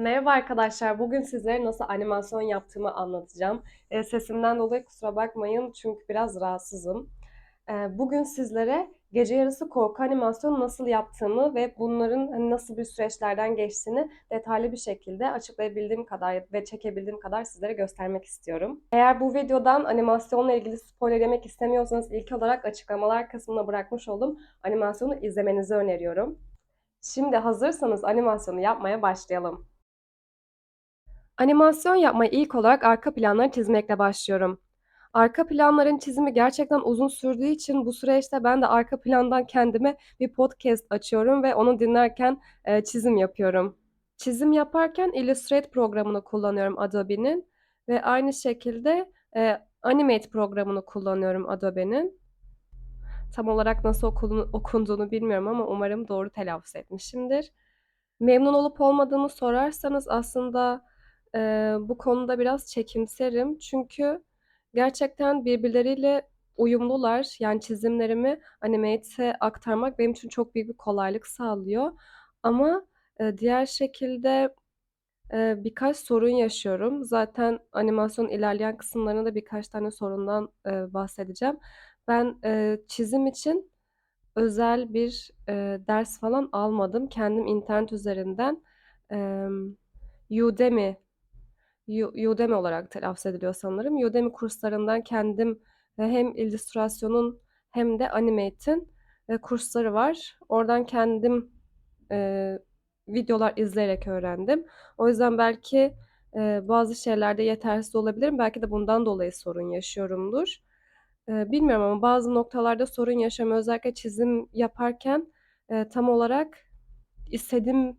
Merhaba arkadaşlar. Bugün sizlere nasıl animasyon yaptığımı anlatacağım. E, sesimden dolayı kusura bakmayın çünkü biraz rahatsızım. E, bugün sizlere gece yarısı korku animasyonu nasıl yaptığımı ve bunların hani nasıl bir süreçlerden geçtiğini detaylı bir şekilde açıklayabildiğim kadar ve çekebildiğim kadar sizlere göstermek istiyorum. Eğer bu videodan animasyonla ilgili spoiler yemek istemiyorsanız ilk olarak açıklamalar kısmına bırakmış olduğum animasyonu izlemenizi öneriyorum. Şimdi hazırsanız animasyonu yapmaya başlayalım. Animasyon yapmaya ilk olarak arka planları çizmekle başlıyorum. Arka planların çizimi gerçekten uzun sürdüğü için bu süreçte ben de arka plandan kendime bir podcast açıyorum ve onu dinlerken e, çizim yapıyorum. Çizim yaparken Illustrate programını kullanıyorum Adobe'nin ve aynı şekilde e, Animate programını kullanıyorum Adobe'nin. Tam olarak nasıl okunduğunu bilmiyorum ama umarım doğru telaffuz etmişimdir. Memnun olup olmadığımı sorarsanız aslında Eee, bu konuda biraz çekimserim. Çünkü gerçekten birbirleriyle uyumlular. Yani çizimlerimi Animate'e aktarmak benim için çok büyük bir kolaylık sağlıyor. Ama, eee, diğer şekilde, eee, birkaç sorun yaşıyorum. Zaten animasyonun ilerleyen kısımlarında da birkaç tane sorundan, eee, bahsedeceğim. Ben, eee, çizim için özel bir, eee, ders falan almadım. Kendim internet üzerinden, emm, Udemy Udemy olarak telaffuz ediliyor sanırım. Udemy kurslarından kendim hem illüstrasyonun hem de Animate'in e, kursları var. Oradan kendim e, videolar izleyerek öğrendim. O yüzden belki e, bazı şeylerde yetersiz olabilirim. Belki de bundan dolayı sorun yaşıyorumdur. E, bilmiyorum ama bazı noktalarda sorun yaşamıyorum. Özellikle çizim yaparken e, tam olarak istediğim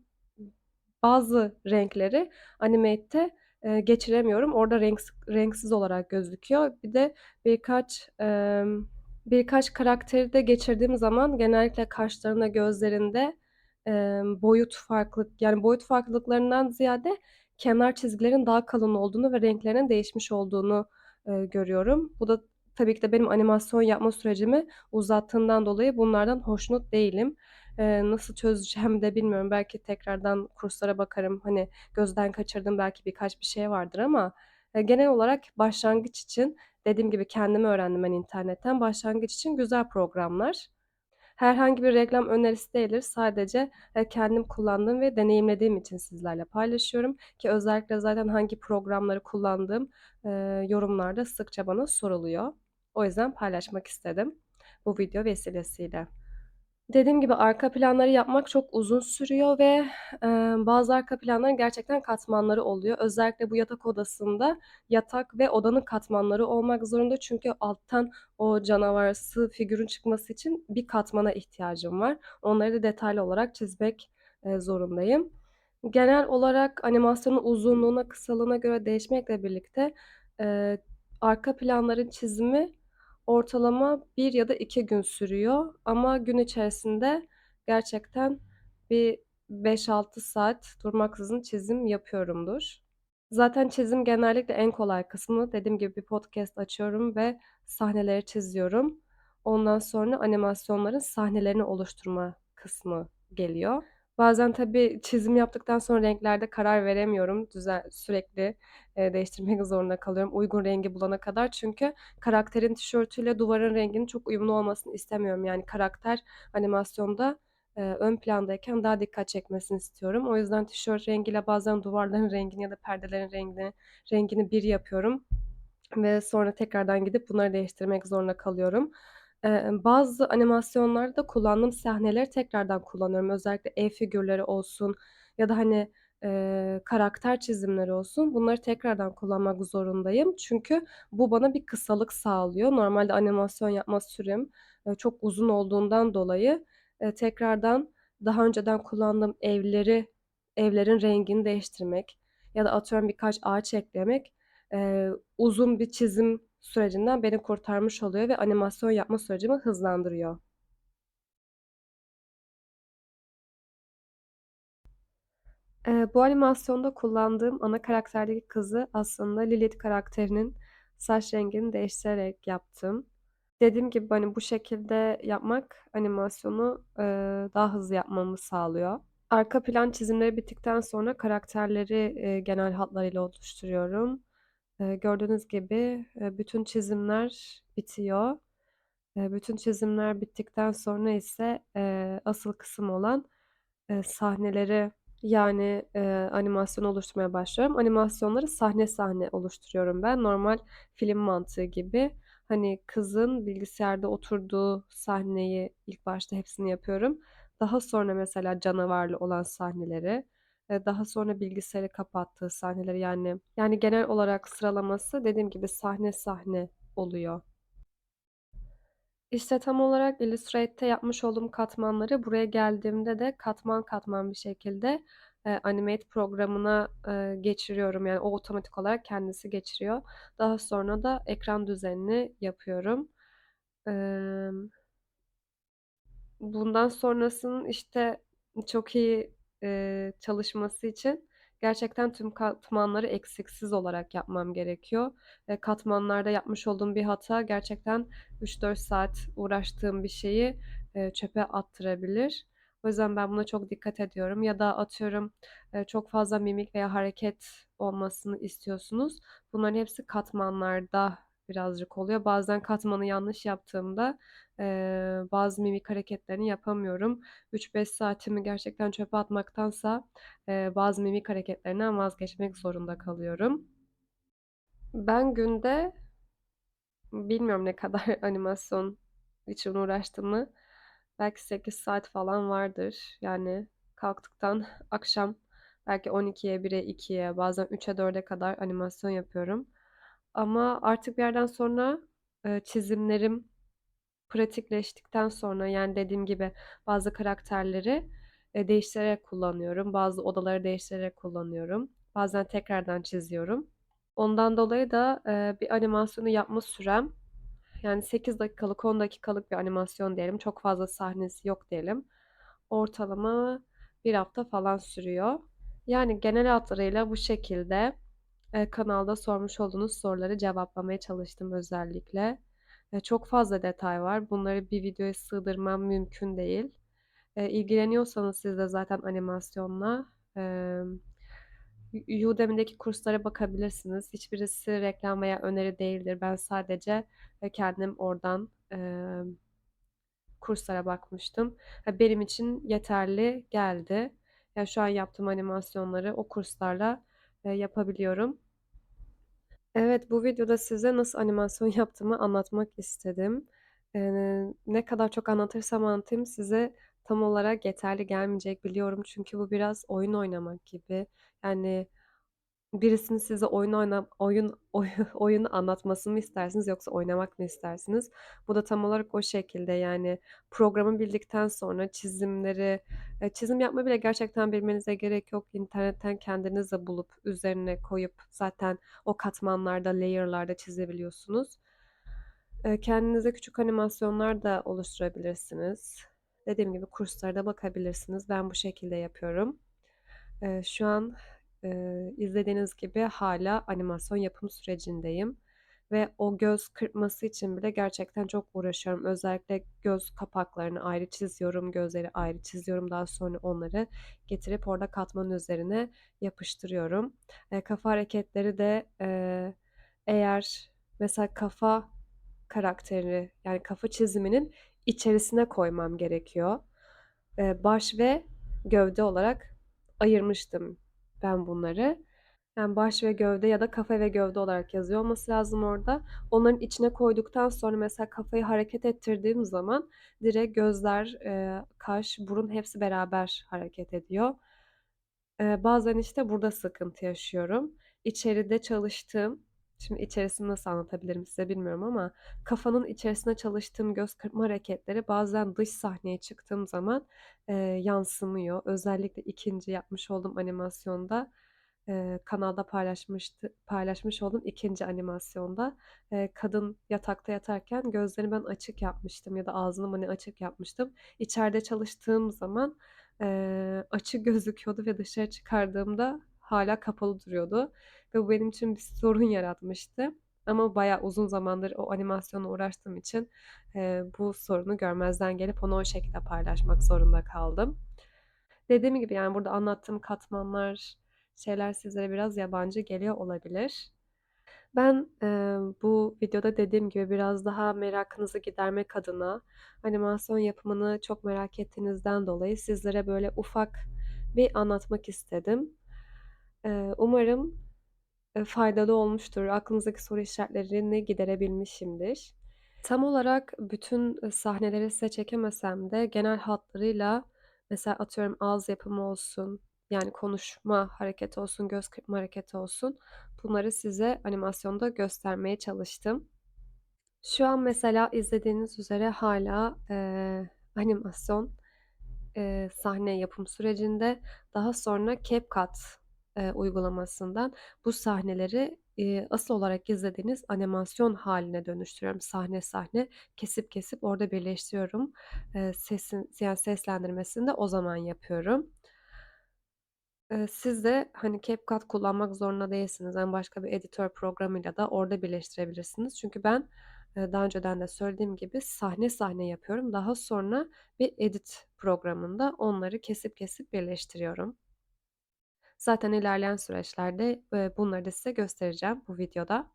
bazı renkleri Animate'te Eee, geçiremiyorum. Orada renks renksiz olarak gözüküyor. Bir de birkaç, emm, birkaç karakteri de geçirdiğim zaman genellikle kaşlarında, gözlerinde, emm, boyut farklılık yani boyut farklılıklarından ziyade kenar çizgilerin daha kalın olduğunu ve renklerinin değişmiş olduğunu, eee, görüyorum. Bu da tabii ki de benim animasyon yapma sürecimi uzattığından dolayı bunlardan hoşnut değilim. Eee, nasıl çözeceğim de bilmiyorum. Belki tekrardan kurslara bakarım. Hani, gözden kaçırdığım belki birkaç bir şey vardır ama, eee, genel olarak başlangıç için dediğim gibi kendim öğrendim ben internetten. Başlangıç için güzel programlar. Herhangi bir reklam önerisi değildir. Sadece, kendim kullandığım ve deneyimlediğim için sizlerle paylaşıyorum ki özellikle zaten hangi programları kullandığım, eee, yorumlarda sıkça bana soruluyor. O yüzden paylaşmak istedim bu video vesilesiyle. Dediğim gibi arka planları yapmak çok uzun sürüyor ve, eee, bazı arka planların gerçekten katmanları oluyor. Özellikle bu yatak odasında yatak ve odanın katmanları olmak zorunda. Çünkü alttan o canavarsı figürün çıkması için bir katmana ihtiyacım var. Onları da detaylı olarak çizmek, eee, zorundayım. Genel olarak animasyonun uzunluğuna, kısalığına göre değişmekle birlikte, eee, arka planların çizimi Ortalama bir ya da 2 gün sürüyor ama gün içerisinde gerçekten bir 5-6 saat durmaksızın çizim yapıyorumdur. Zaten çizim genellikle en kolay kısmı. Dediğim gibi bir podcast açıyorum ve sahneleri çiziyorum. Ondan sonra animasyonların sahnelerini oluşturma kısmı geliyor. Bazen tabii çizim yaptıktan sonra renklerde karar veremiyorum. Düzen sürekli, eee, değiştirmek zorunda kalıyorum uygun rengi bulana kadar. Çünkü karakterin tişörtüyle duvarın renginin çok uyumlu olmasını istemiyorum. Yani karakter animasyonda, eee, ön plandayken daha dikkat çekmesini istiyorum. O yüzden tişört rengiyle bazen duvarların rengini ya da perdelerin rengini rengini bir yapıyorum ve sonra tekrardan gidip bunları değiştirmek zorunda kalıyorum. Eee, bazı animasyonlarda kullandığım sahneleri tekrardan kullanıyorum. Özellikle ev figürleri olsun ya da, hani, eee, karakter çizimleri olsun, bunları tekrardan kullanmak zorundayım. Çünkü bu bana bir kısalık sağlıyor. Normalde animasyon yapma sürem, eee, çok uzun olduğundan dolayı, eee, tekrardan daha önceden kullandığım evleri evlerin rengini değiştirmek ya da atıyorum birkaç ağaç eklemek, eee, uzun bir çizim sürecinden beni kurtarmış oluyor ve animasyon yapma sürecimi hızlandırıyor. Eee, bu animasyonda kullandığım ana karakterdeki kızı aslında Lilith karakterinin saç rengini değiştirerek yaptım. Dediğim gibi, hani, bu şekilde yapmak animasyonu, eee, daha hızlı yapmamı sağlıyor. Arka plan çizimleri bittikten sonra karakterleri, eee, genel hatlarıyla oluşturuyorum. Gördüğünüz gibi, bütün çizimler bitiyor. Bütün çizimler bittikten sonra ise, asıl kısım olan, eee, sahneleri, yani, eee, animasyon oluşturmaya başlıyorum. Animasyonları sahne sahne oluşturuyorum ben. Normal film mantığı gibi. Hani, kızın bilgisayarda oturduğu sahneyi ilk başta hepsini yapıyorum. Daha sonra mesela canavarlı olan sahneleri, daha sonra bilgisayarı kapattığı sahneleri, yani yani genel olarak sıralaması dediğim gibi sahne sahne oluyor. İşte, tam olarak Illustrate'te yapmış olduğum katmanları buraya geldiğimde de katman katman bir şekilde, eee, Animate programına, eee, geçiriyorum. Yani o otomatik olarak kendisi geçiriyor. Daha sonra da ekran düzenini yapıyorum. Emm Bundan sonrasının, işte, çok iyi, eee, çalışması için gerçekten tüm katmanları eksiksiz olarak yapmam gerekiyor. Eee, katmanlarda yapmış olduğum bir hata gerçekten 3-4 saat uğraştığım bir şeyi, eee, çöpe attırabilir. O yüzden ben buna çok dikkat ediyorum ya da atıyorum, çok fazla mimik veya hareket olmasını istiyorsunuz. Bunların hepsi katmanlarda birazcık oluyor. Bazen katmanı yanlış yaptığımda, eee, bazı mimik hareketlerini yapamıyorum. 3-5 saatimi gerçekten çöpe atmaktansa, eee, bazı mimik hareketlerinden vazgeçmek zorunda kalıyorum. Ben günde bilmiyorum ne kadar animasyon için uğraştığımı. Belki 8 saat falan vardır. Yani kalktıktan akşam belki 12'ye, 1'e, 2'ye bazen 3'e, 4'e kadar animasyon yapıyorum. Ama artık bir yerden sonra, eee, çizimlerim pratikleştikten sonra, yani, dediğim gibi bazı karakterleri, eee, değiştirerek kullanıyorum. Bazı odaları değiştirerek kullanıyorum. Bazen tekrardan çiziyorum. Ondan dolayı da, eee, bir animasyonu yapma sürem, yani, 8 dakikalık, 10 dakikalık bir animasyon diyelim, çok fazla sahnesi yok diyelim. Ortalama 1 hafta falan sürüyor. Yani, genel hatlarıyla bu şekilde, eee, kanalda sormuş olduğunuz soruları cevaplamaya çalıştım özellikle. Eee, çok fazla detay var. Bunları bir videoya sığdırmam mümkün değil. Eee, ilgileniyorsanız siz de zaten animasyonla, U Udemy'deki kurslara bakabilirsiniz. Hiçbirisi reklam veya öneri değildir. Ben sadece, eee, kendim oradan, kurslara bakmıştım. Benim için yeterli geldi. Ya, şu an yaptığım animasyonları o kurslarla, yapabiliyorum. Evet, bu videoda size nasıl animasyon yaptığımı anlatmak istedim. Eee, ne kadar çok anlatırsam anlatayım size tam olarak yeterli gelmeyecek biliyorum. Çünkü bu biraz oyun oynamak gibi. Yani birisinin size oyun oyna oyun oy oyunu anlatmasını mı istersiniz yoksa oynamak mı istersiniz? Bu da tam olarak o şekilde. Yani programı bildikten sonra çizimleri, eee, çizim yapmayı bile gerçekten bilmenize gerek yok. İnternetten kendiniz de bulup üzerine koyup zaten o katmanlarda, layer'larda çizebiliyorsunuz. Eee, kendinize küçük animasyonlar da oluşturabilirsiniz. Dediğim gibi kurslara da bakabilirsiniz. Ben bu şekilde yapıyorum. Eee, şu an, eee, izlediğiniz gibi hâlâ animasyon yapım sürecindeyim ve o göz kırpması için bile gerçekten çok uğraşıyorum. Özellikle göz kapaklarını ayrı çiziyorum, gözleri ayrı çiziyorum. Daha sonra onları getirip orada katmanın üzerine yapıştırıyorum. Eee, kafa hareketleri de, eee, eğer mesela kafa karakteri, yani kafa çiziminin içerisine koymam gerekiyor. Eee, baş ve gövde olarak ayırmıştım ben bunları. Yani baş ve gövde ya da kafa ve gövde olarak yazıyor olması lazım orada. Onların içine koyduktan sonra mesela kafayı hareket ettirdiğim zaman direkt gözler, eee, kaş, burun hepsi beraber hareket ediyor. Eee, bazen, işte, burada sıkıntı yaşıyorum. İçeride çalıştığım, şimdi içerisini nasıl anlatabilirim size bilmiyorum ama kafanın içerisine çalıştığım göz kırpma hareketleri bazen dış sahneye çıktığım zaman, eee, yansımıyor. Özellikle 2'nci yapmış olduğum animasyonda, eee, kanalda paylaşmıştı paylaşmış olduğum 2'nci animasyonda, eee, kadın yatakta yatarken gözlerini ben açık yapmıştım ya da ağzını ne açık yapmıştım. İçeride çalıştığım zaman, eee, açık gözüküyordu ve dışarı çıkardığımda hâlâ kapalı duruyordu ve bu benim için bir sorun yaratmıştı. Ama bayağı uzun zamandır o animasyonla uğraştığım için, eee, bu sorunu görmezden gelip onu o şekilde paylaşmak zorunda kaldım. Dediğim gibi, yani, burada anlattığım katmanlar, şeyler sizlere biraz yabancı geliyor olabilir. Ben, eee, bu videoda dediğim gibi biraz daha merakınızı gidermek adına animasyon yapımını çok merak ettiğinizden dolayı sizlere böyle ufak bir anlatmak istedim. Eee, umarım, eee, faydalı olmuştur. Aklınızdaki soru işaretlerini giderebilmişimdir. Tam olarak bütün, ııı, sahneleri size çekemesem de genel hatlarıyla mesela atıyorum ağız yapımı olsun, yani konuşma hareketi olsun, göz kırpma hareketi olsun, bunları size animasyonda göstermeye çalıştım. Şu an mesela izlediğiniz üzere hâlâ, eee, animasyon, eee, sahne yapım sürecinde. Daha sonra CapCut, eee, uygulamasından bu sahneleri, eee, asıl olarak izlediğiniz animasyon hâline dönüştürüyorum sahne sahne. Kesip kesip orada birleştiriyorum. Eee, sesin yani seslendirmesini de o zaman yapıyorum. Eee, siz de, hani, CapCut kullanmak zorunda değilsiniz. Yani, başka bir editör programıyla da orada birleştirebilirsiniz. Çünkü ben, daha önceden de söylediğim gibi sahne sahne yapıyorum. Daha sonra bir edit programında onları kesip kesip birleştiriyorum. Zaten ilerleyen süreçlerde, bunları da size göstereceğim bu videoda.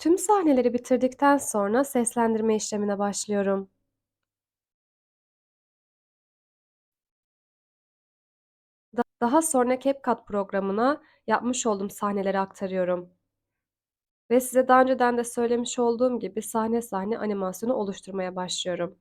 Tüm sahneleri bitirdikten sonra seslendirme işlemine başlıyorum. Da daha sonra CapCut programına yapmış olduğum sahneleri aktarıyorum. Ve size daha önceden de söylemiş olduğum gibi sahne sahne animasyonu oluşturmaya başlıyorum.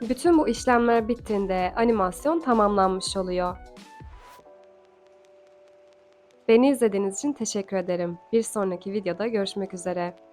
Bütün bu işlemler bittiğinde animasyon tamamlanmış oluyor. Beni izlediğiniz için teşekkür ederim. Bir sonraki videoda görüşmek üzere.